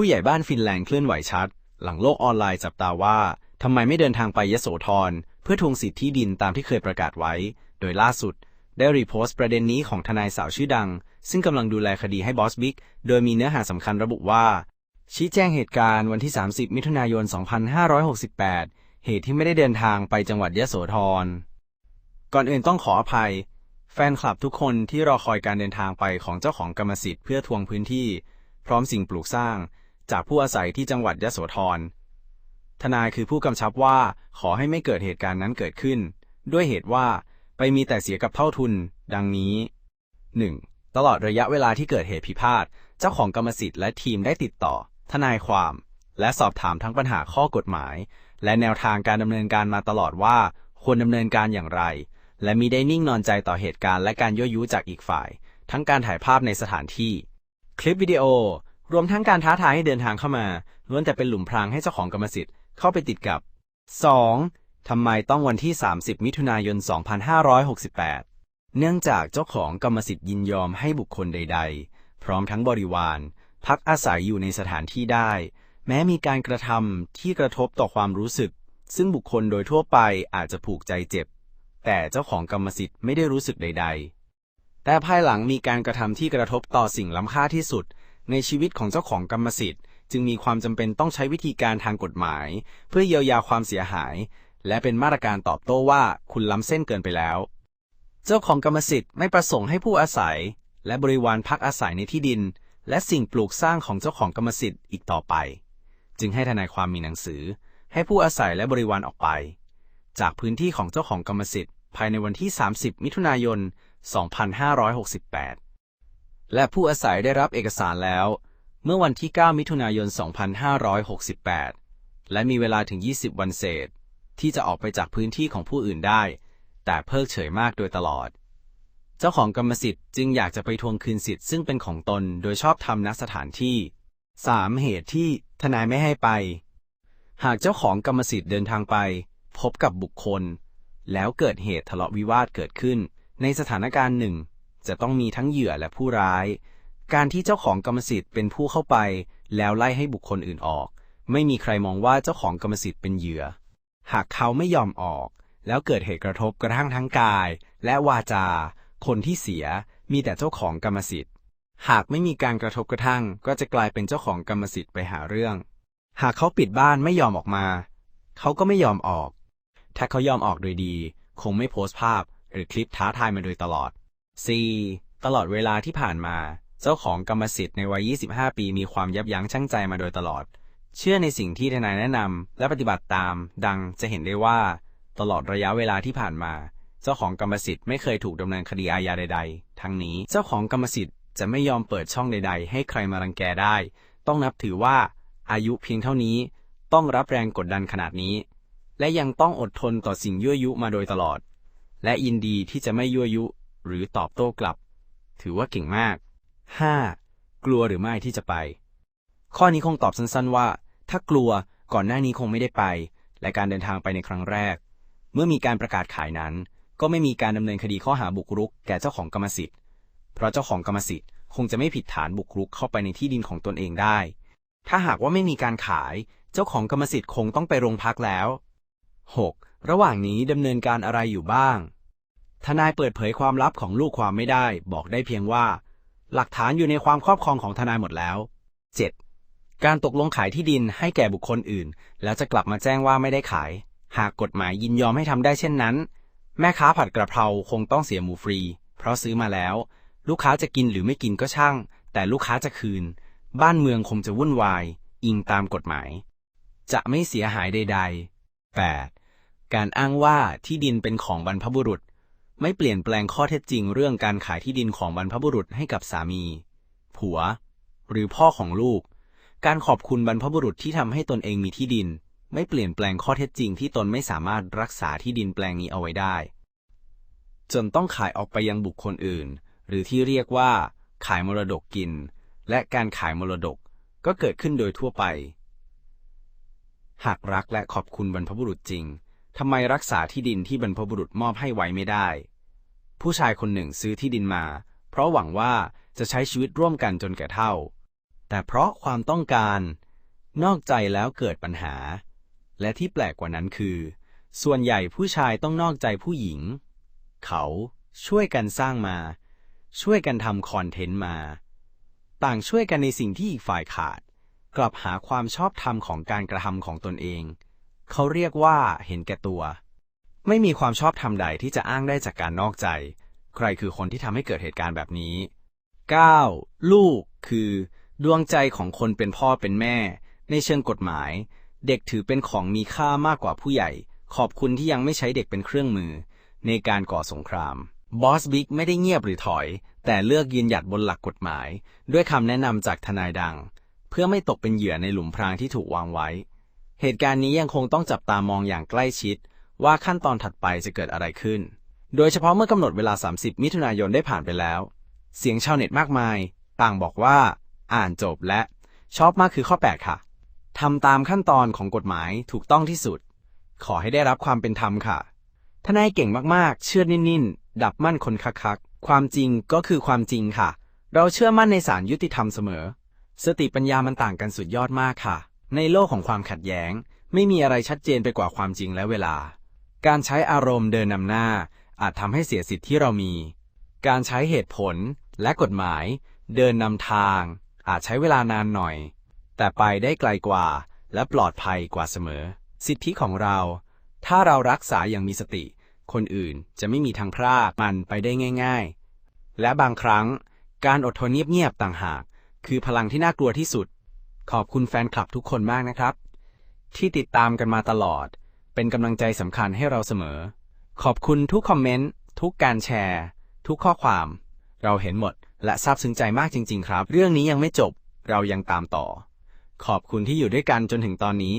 ผู้ใหญ่บ้านฟินแลนด์เคลื่อนไหวชัด หลังโลกออนไลน์จับตาว่าทำไมไม่เดินทางไปยโสธรเพื่อทวงสิทธิที่ดินตามที่เคยประกาศไว้ โดยล่าสุด ได้รีโพสต์ประเด็นนี้ของทนายสาวชื่อดัง ซึ่งกำลังดูแลคดีให้บอสบิ๊กโดยมีเนื้อหาสำคัญระบุว่า ชี้แจงเหตุการณ์วันที่ 30 มิถุนายน 2568 เหตุที่ไม่ได้เดินทางไปจังหวัดยโสธรก่อนอื่นต้องขออภัย แฟนคลับทุกคนที่รอคอยการเดินทางไปของเจ้าของกรรมสิทธิ์เพื่อทวงพื้นที่ พร้อมสิ่งปลูกสร้าง จากผู้อาศัยที่จังหวัดยะโสธร ทนายคือผู้กำชับว่าขอให้ไม่เกิดเหตุการณ์นั้นเกิดขึ้น ด้วยเหตุว่าไปมีแต่เสียกับเท่าทุน ดังนี้ 1. ตลอดระยะเวลาที่เกิดเหตุพิพาท เจ้าของกรรมสิทธิ์และทีมได้ติดต่อ ทนายความ และสอบถามทั้งปัญหาข้อกฎหมาย และแนวทางการดำเนินการมาตลอดว่าควรดำเนินการอย่างไร และมีได้นิ่งนอนใจต่อเหตุการณ์และการยั่วยุจากอีกฝ่าย ทั้งการถ่ายภาพในสถานที่ คลิปวิดีโอ รวมทั้งการท้าทายให้เดินทางเข้ามาล้วนแต่เป็นหลุมพรางให้เจ้าของกรรมสิทธิ์เข้าไปติดกับ 2. ทำไมต้องวันที่ 30 มิถุนายน 2568 เนื่องจากเจ้าของกรรมสิทธิ์ยินยอมให้บุคคลใด ๆ พร้อมทั้งบริวาร พักอาศัยอยู่ในสถานที่ได้ แม้มีการกระทำที่กระทบต่อความรู้สึก ซึ่งบุคคลโดยทั่วไปอาจจะผูกใจเจ็บ แต่เจ้าของกรรมสิทธิ์ไม่ได้รู้สึกใด ๆ แต่ภายหลังมีการกระทำที่กระทบต่อสิ่งล้ำค่าที่สุด ในชีวิตของเจ้าของกรรมสิทธิ์ จึงมีความจำเป็นต้องใช้วิธีการทางกฎหมาย เพื่อเยียวยาความเสียหาย และเป็นมาตรการตอบโต้ว่าคุณล้ำเส้นเกินไปแล้ว เจ้าของกรรมสิทธิ์ไม่ประสงค์ให้ผู้อาศัย และบริวารพักอาศัยในที่ดิน และสิ่งปลูกสร้างของเจ้าของกรรมสิทธิ์อีกต่อไป จึงให้ทนายความมีหนังสือ ให้ผู้อาศัยและบริวารออกไป จากพื้นที่ของเจ้าของกรรมสิทธิ์ภายในวันที่ 30 มิถุนายน 2568 และผู้อาศัยได้รับเอกสารแล้ว เมื่อวันที่ 9 มิถุนายน 2568 และมีเวลาถึง 20 วันเศษ ที่จะออกไปจากพื้นที่ของผู้อื่นได้ แต่เพิกเฉยมากโดยตลอด เจ้าของกรรมสิทธิ์จึงอยากจะไปทวงคืนสิทธิ์ซึ่งเป็นของตนโดยชอบทำณสถานที่ 3. เหตุที่ทนายไม่ให้ไป หากเจ้าของกรรมสิทธิ์เดินทางไป พบกับบุคคล แล้วเกิดเหตุทะเลาะวิวาทเกิดขึ้น ในสถานการณ์หนึ่ง จะต้องมีทั้งเหยื่อและผู้ร้าย การที่เจ้าของกรรมสิทธิ์เป็นผู้เข้าไป แล้วไล่ให้บุคคลอื่นออก ไม่มีใครมองว่าเจ้าของกรรมสิทธิ์เป็นเหยื่อ หากเขาไม่ยอมออก แล้วเกิดเหตุกระทบกระทั่งทั้งกาย และวาจา คนที่เสียมีแต่เจ้าของกรรมสิทธิ์ หากไม่มีการกระทบกระทั่ง ก็จะกลายเป็นเจ้าของกรรมสิทธิ์ไปหาเรื่อง หากเขาปิดบ้านไม่ยอมออกมา เขาก็ไม่ยอมออก ถ้าเขายอมออกโดยดี คงไม่โพสต์ภาพ หรือคลิปท้าทายมาโดยตลอด 4. ตลอดเวลาที่ผ่านมา เจ้าของกรรมสิทธิ์ในวัย 25 ปีมีความยับยั้งชั่งใจมาโดยตลอด เชื่อในสิ่งที่ทนายแนะนำและปฏิบัติตาม ดังจะเห็นได้ว่า ตลอดระยะเวลาที่ผ่านมา เจ้าของกรรมสิทธิ์ไม่เคยถูกดำเนินคดีอาญาใด ๆ ทั้งนี้เจ้าของกรรมสิทธิ์จะไม่ยอมเปิดช่องใด ๆ ให้ใครมารังแกได้ ต้องนับถือว่า อายุเพียงเท่านี้ ต้องรับแรงกดดันขนาดนี้ และยังต้องอดทนต่อสิ่งยั่วยุมาโดยตลอด และยินดีที่จะไม่ยั่วยุ หรือตอบโต้กลับ ถือว่าเก่งมาก 5. กลัวหรือไม่ที่จะไป ข้อนี้คงตอบสั้นๆว่า ถ้ากลัวก่อนหน้านี้คงไม่ได้ไป และการเดินทางไปในครั้งแรก เมื่อมีการประกาศขายนั้น ก็ไม่มีการดำเนินคดีข้อหาบุกรุก แก่เจ้าของกรรมสิทธิ์ เพราะเจ้าของกรรมสิทธิ์คงจะไม่ผิดฐานบุกรุกเข้าไปในที่ดินของตนเองได้ ถ้าหากว่าไม่มีการขาย เจ้าของกรรมสิทธิ์คงต้องไปโรงพักแล้ว 6. ระหว่างนี้ดำเนินการอะไรอยู่บ้าง ทนายเปิดเผยความลับของลูกความไม่ได้ บอกได้เพียงว่า หลักฐานอยู่ในความครอบครองของทนายหมดแล้ว 7. การตกลงขายที่ดินให้แก่บุคคลอื่น แล้วจะกลับมาแจ้งว่าไม่ได้ขาย หากกฎหมายยินยอมให้ทำได้เช่นนั้น แม่ค้าผัดกระเพราคงต้องเสียหมูฟรี เพราะซื้อมาแล้ว ลูกค้าจะกินหรือไม่กินก็ช่าง แต่ลูกค้าจะคืน บ้านเมืองคงจะวุ่นวาย อิงตามกฎหมาย จะไม่เสียหายใด ๆ 8. การอ้างว่าที่ดินเป็นของบรรพบุรุษ ไม่เปลี่ยนแปลงข้อเท็จจริงเรื่องการขายที่ดินของบรรพบุรุษให้กับสามี ผัว หรือพ่อของลูก การขอบคุณบรรพบุรุษที่ทำให้ตนเองมีที่ดิน ไม่เปลี่ยนแปลงข้อเท็จจริงที่ตนไม่สามารถรักษาที่ดินแปลงนี้เอาไว้ได้ จนต้องขายออกไปยังบุคคลอื่น หรือที่เรียกว่า ขายมรดกกิน และการขายมรดกก็เกิดขึ้นโดยทั่วไป หากรักและขอบคุณบรรพบุรุษจริง ทำไมรักษาที่ดินที่บรรพบุรุษมอบให้ไว้ไม่ได้ ผู้ชายคนหนึ่งซื้อที่ดินมา เพราะหวังว่าจะใช้ชีวิตร่วมกันจนแก่เฒ่า แต่เพราะความต้องการ นอกใจแล้วเกิดปัญหา และที่แปลกกว่านั้นคือ ส่วนใหญ่ผู้ชายต้องนอกใจผู้หญิง เขาช่วยกันสร้างมา ช่วยกันทำคอนเทนต์มา ต่างช่วยกันในสิ่งที่อีกฝ่ายขาด กลับหาความชอบธรรมของการกระทำของตนเอง เขาเรียกว่าเห็นแก่ตัว ไม่มีความชอบธรรมใดที่จะอ้างได้จากการนอกใจ ใครคือคนที่ทำให้เกิดเหตุการณ์แบบนี้ 9. ลูกคือ ดวงใจของคนเป็นพ่อเป็นแม่ ในเชิงกฎหมาย เด็กถือเป็นของมีค่ามากกว่าผู้ใหญ่ ขอบคุณที่ยังไม่ใช้เด็กเป็นเครื่องมือ ในการก่อสงครามบอสบิ๊กไม่ได้เงียบหรือถอย แต่เลือกยืนหยัดบนหลักกฎหมาย ด้วยคำแนะนำจากทนายดัง เพื่อไม่ตกเป็นเหยื่อในหลุมพรางที่ถูกวางไว้ เหตุการณ์นี้ยังคงต้องจับตามองอย่างใกล้ชิด ว่าขั้นตอนถัดไปจะเกิดอะไรขึ้น โดยเฉพาะเมื่อกำหนดเวลา 30 มิถุนายนได้ผ่านไปแล้ว เสียงชาวเน็ตมากมาย ต่างบอกว่า อ่านจบและ ชอบมากคือข้อ 8 ค่ะทำตามขั้นตอนของกฎหมายถูกต้องที่สุด ขอให้ได้รับความเป็นธรรมค่ะ ทนายเก่งมากๆ เชื่อนิ่นๆ ดับมั่นคนคักๆ ความจริงก็คือความจริงค่ะ เราเชื่อมั่นในศาลยุติธรรมเสมอ สติปัญญามันต่างกันสุดยอดมากค่ะ ในโลกของความขัดแย้ง ไม่มีอะไรชัดเจนไปกว่าความจริงและเวลา การใช้อารมณ์เดินนำหน้า อาจทำให้เสียสิทธิ์ที่เรามี การใช้เหตุผลและกฎหมาย เดินนำทาง อาจใช้เวลานานหน่อย แต่ไปได้ไกลกว่า และปลอดภัยกว่าเสมอ สิทธิของเรา ถ้าเรารักษาอย่างมีสติ คนอื่นจะไม่มีทางพลาดมันไปได้ง่าย ๆ และบางครั้ง การอดทนเงียบๆต่างหาก คือพลังที่น่ากลัวที่สุด ขอบคุณแฟนคลับทุกคนมากนะครับ ที่ติดตามกันมาตลอด เป็นกำลังใจสำคัญให้เราเสมอ ขอบคุณทุกคอมเมนต์ทุกการแชร์ ทุกข้อความ เราเห็นหมด และซาบซึ้งใจมากจริง ๆ ครับ เรื่องนี้ยังไม่จบ เรายังตามต่อ ขอบคุณที่อยู่ด้วยกันจนถึงตอนนี้